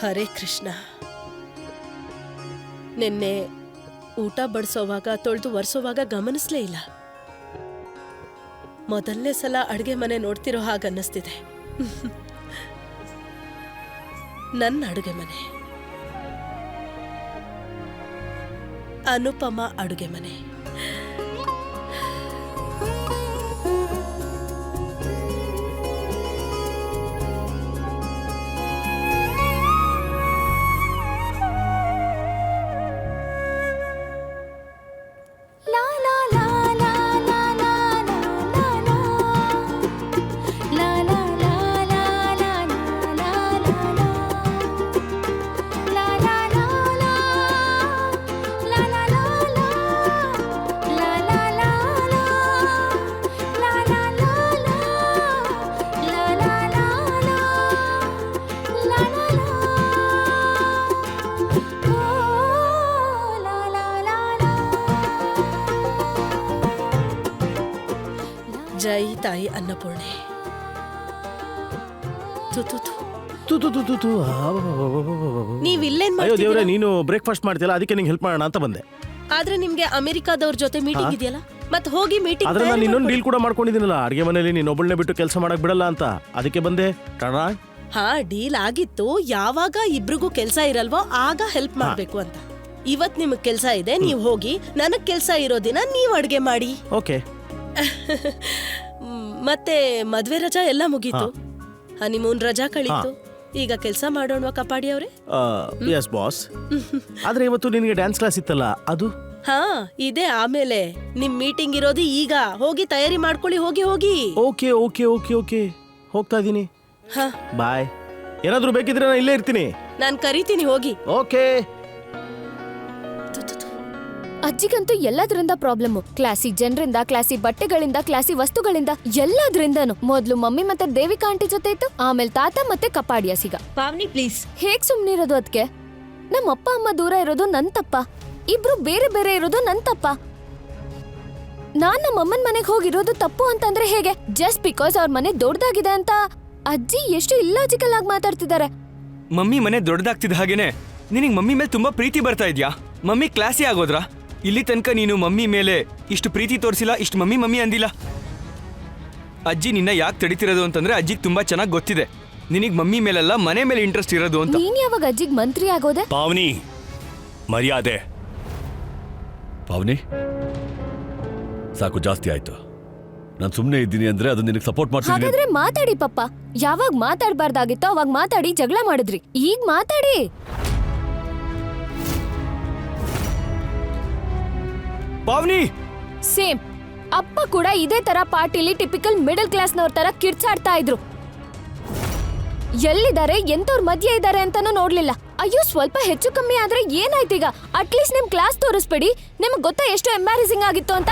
ಹರೇ ಕೃಷ್ಣ. ನಿನ್ನೆ ಊಟ ಬಡಿಸೋವಾಗ, ತೊಳೆದು ಒರೆಸೋವಾಗ ಗಮನಿಸ್ಲೇ ಇಲ್ಲ. ಮೊದಲನೇ ಸಲ ಅಡುಗೆ ಮನೆ ನೋಡ್ತಿರೋ ಹಾಗನ್ನಿಸ್ತಿದೆ ನನ್ನ ಅಡುಗೆ ಮನೆ. ಅನುಪಮ ಅಡುಗೆ ಮನೆ. ಜೈ ತಾಯಿ ಅನ್ನಪೂರ್ಣೆ. ತು, ತು, ತು. ತು ತು ತು ತು ತು ಅಬ್ಬಬ್ಬಬ್ಬಬ್ಬಬ್ಬಬ್ಬ. ನೀವ್ ಇಲ್ಲೇನ್ ಅಯ್ಯೋ ದೇವ್ರೆ ಮಾಡ್ತಿದ್ದೀರಾ ನೀನು ಬ್ರೇಕ್ಫಾಸ್ಟ್ ಮಾಡ್ತಿಲ್ಲ ಅದಕ್ಕೆ ನಿಂಗೆ ಹೆಲ್ಪ್ ಮಾಡೋಣ ಅಂತ ಬಂದೆ. ಆದ್ರೆ ನಿಮ್ಗೆ ಅಮೆರಿಕಾದವ್ರ ಜೊತೆ ಮೀಟಿಂಗ್ ಇದೆಯಲ್ಲ? ಮತ್ ಹೋಗಿ ಮೀಟಿಂಗ್ ಆದ್ರೆ ನಾನು ಇನ್ನೊಂದು ಡೀಲ್ ಕೂಡ ಮಾಡ್ಕೊಂಡಿದ್ದೀನಲ್ಲ ಅಡುಗೆ ಮನೇಲಿ ನೀನು ಒಬ್ಬಳನ್ನೇ ಬಿಟ್ಟು ಕೆಲಸ ಮಾಡಕ್ ಬಿಡಲ್ಲ ಅಂತ. ಅದಕ್ಕೆ ಬಂದೆ. ಕಣ ಹಾ ಡೀಲ್ ಆಗಿತ್ತು. ಯಾವಾಗ ಇಬ್ರಿಗೂ ಕೆಲಸ ಇರಲ್ವೋ ಆಗ ಹೆಲ್ಪ್ ಮಾಡ್ಬೇಕು ಅಂತ. ಇವತ್ ನಿಮಗ್ ಕೆಲಸ ಇದೆ ನೀವ್ ಹೋಗಿ ನನಗ್ ಕೆಲಸ ಇರೋ ದಿನ ನೀವ್ ಅಡ್ಗೆ ಮಾಡಿ. ಓಕೆ. ಮತ್ತೆ ಮದ್ವೆ ರಜಾ ಎಲ್ಲ ಮುಗೀತು. ಹನಿಮೂನ್ ರಜಾ ಕಳೀತು. ಈಗ ಕೆಲಸ ಮಾಡೋಣ ಕಪಾಡಿ ಅವ್ರೆ? ಎಸ್ ಬಾಸ್ ಆದ್ರೆ ಇವತ್ತು ನಿನಗೆ ಡ್ಯಾನ್ಸ್ ಕ್ಲಾಸ್ ಇತ್ತಲ್ಲ ಅದು? ಹಾ ಇದೆ ಆಮೇಲೆ. ನಿಮ್ ಮೀಟಿಂಗ್ ಇರೋದು ಈಗ. ಹೋಗಿ ತಯಾರಿ ಮಾಡ್ಕೊಳ್ಳಿ ಹೋಗಿ ಹೋಗಿ. Okay okay okay okay. ಹೋಗ್ತಾ ಇದೀನಿ. ಹಾ. ಬಾಯ್ ಏನಾದ್ರೂ ಬೇಕಿದ್ರೆ ನಾನು ಇಲ್ಲೇ ಇರ್ತೀನಿ. ನಾನು ಕರಿತೀನಿ ಹೋಗಿ. ಓಕೆ. ಅಜ್ಜಿಗಂತೂ ಎಲ್ಲದರಿಂದ ಪ್ರಾಬ್ಲಮ್ ಕ್ಲಾಸಿ ಜನರಿಂದ ಕ್ಲಾಸಿ ಬಟ್ಟೆಗಳಿಂದ ಕ್ಲಾಸಿ ವಸ್ತುಗಳಿಂದ ಎಲ್ಲದ್ರಿಂದನು. ಮೊದ್ಲು ಮಮ್ಮಿ ಮತ್ತೆ ದೇವಿಕಾ ಆಂಟಿ ಜೊತೆ ಇತ್ತು ಆಮೇಲೆ ತಾತ ಮತ್ತೆ ಕಪಾಡಿಯ ಸಿಗ. ಪಾವನಿ ಪ್ಲೀಸ್. ಹೇಗ್ ಸುಮ್ನಿರೋದು ಅದಕ್ಕೆ ನಮ್ಮ ಅಪ್ಪ ಅಮ್ಮ ದೂರ ಇರೋದು ನನ್ ತಪ್ಪ ಇಬ್ರು ಬೇರೆ ಬೇರೆ ಇರೋದು ನನ್ ತಪ್ಪ ನಾನ್ ನಮ್ಮ ಅಮ್ಮನ ಮನೆಗೆ ಹೋಗಿರೋದು ತಪ್ಪು ಅಂತಂದ್ರೆ ಹೇಗೆ? ಜಸ್ಟ್ ಬಿಕಾಸ್ ಅವ್ರ ಮನೆ ದೊಡ್ಡದಾಗಿದೆ ಅಂತ ಅಜ್ಜಿ ಎಷ್ಟು ಇಲ್ಲಾಜಿಕಲ್ ಆಗಿ ಮಾತಾಡ್ತಿದ್ದಾರೆ ಮಮ್ಮಿ ಮನೆ ದೊಡ್ಡದಾಗ್ತಿದ್ದ ಹಾಗೇನೆ. ನಿನಗೆ ಮಮ್ಮಿ ಮೇಲೆ ತುಂಬಾ ಪ್ರೀತಿ ಬರ್ತಾ ಇದ್ಯಾ? ಮಮ್ಮಿ ಕ್ಲಾಸಿ ಆಗೋದ್ರಾ? ಇಲ್ಲಿ ತನಕ ನೀನು ಮಮ್ಮಿ ಮೇಲೆ ಇಷ್ಟು ಪ್ರೀತಿ ತೋರಿಸಿಲ್ಲ ಇಷ್ಟು ಮಮ್ಮಿ ಮಮ್ಮಿ ಅಂದಿಲ್ಲ. ಅಜ್ಜಿ ನಿನ್ನ ಯಾಕೆ ತಡಿತಿರೋದು ಅಂತಂದ್ರೆ ಅಜ್ಜಿಗೆ ತುಂಬಾ ಚೆನ್ನಾಗಿ ಗೊತ್ತಿದೆ. ನಿನಗೆ ಮಮ್ಮಿ ಮೇಲೆಲ್ಲ ಮನೆ ಮೇಲೆ ಇಂಟ್ರೆಸ್ಟ್ ಇರೋದು ಅಂತ. ನೀನ್ ಯಾವಾಗ ಅಜ್ಜಿಗ್ ಮಂತ್ರಿ ಆಗೋದೆ? ಪಾವನಿ ಮರ್ಯಾದೆ. ಪಾವನಿ ಸಾಕು ಜಾಸ್ತಿ ಆಯ್ತು. ನಾನು ಸುಮ್ಮನೆ ಇದ್ದೀನಿ ಅಂದ್ರೆ ಅದು ನಿನಗೆ ಸಪೋರ್ಟ್ ಮಾಡ್ತೀನಿ. ಹಾಗಾದ್ರೆ ಮಾತಾಡಿ ಪಪ್ಪ. ಯಾವಾಗ ಮಾತಾಡ್ಬಾರ್ದಾಗಿತ್ತೋ ಅವಾಗ ಮಾತಾಡಿ ಜಗಳ ಮಾಡಿದ್ರಿ. ಈಗ ಮಾತಾಡಿ. ಪಾವನಿ! ಸೇಮ್. ಅಪ್ಪ ಕೂಡ ಇದೇ ತರ ಪಾರ್ಟಿಲಿ ಟಿಪಿಕಲ್ ಮಿಡಲ್ ಕ್ಲಾಸ್ನವ್ರ ತರ ಕಿರ್ಚಾಡ್ತಾ ಇದ್ರು. ಎಲ್ಲಿದ್ದಾರೆ ಎಂತವ್ರ ಮಧ್ಯೆ ಇದ್ದಾರೆ ಅಂತಾನೂ ನೋಡ್ಲಿಲ್ಲ. ಅಯ್ಯೋ, ಸ್ವಲ್ಪ ಹೆಚ್ಚು ಕಮ್ಮಿ ಆದ್ರೆ ಏನಾಯ್ತೀಗ? ಅಟ್ಲೀಸ್ಟ್ ನಿಮ್ ಕ್ಲಾಸ್ ತೋರಿಸ್ಬೇಡಿ. ನಿಮ್ಗೆ ಗೊತ್ತಾ ಎಷ್ಟು ಎಂಬ್ಯಾರಸಿಂಗ್ ಆಗಿತ್ತು ಅಂತ?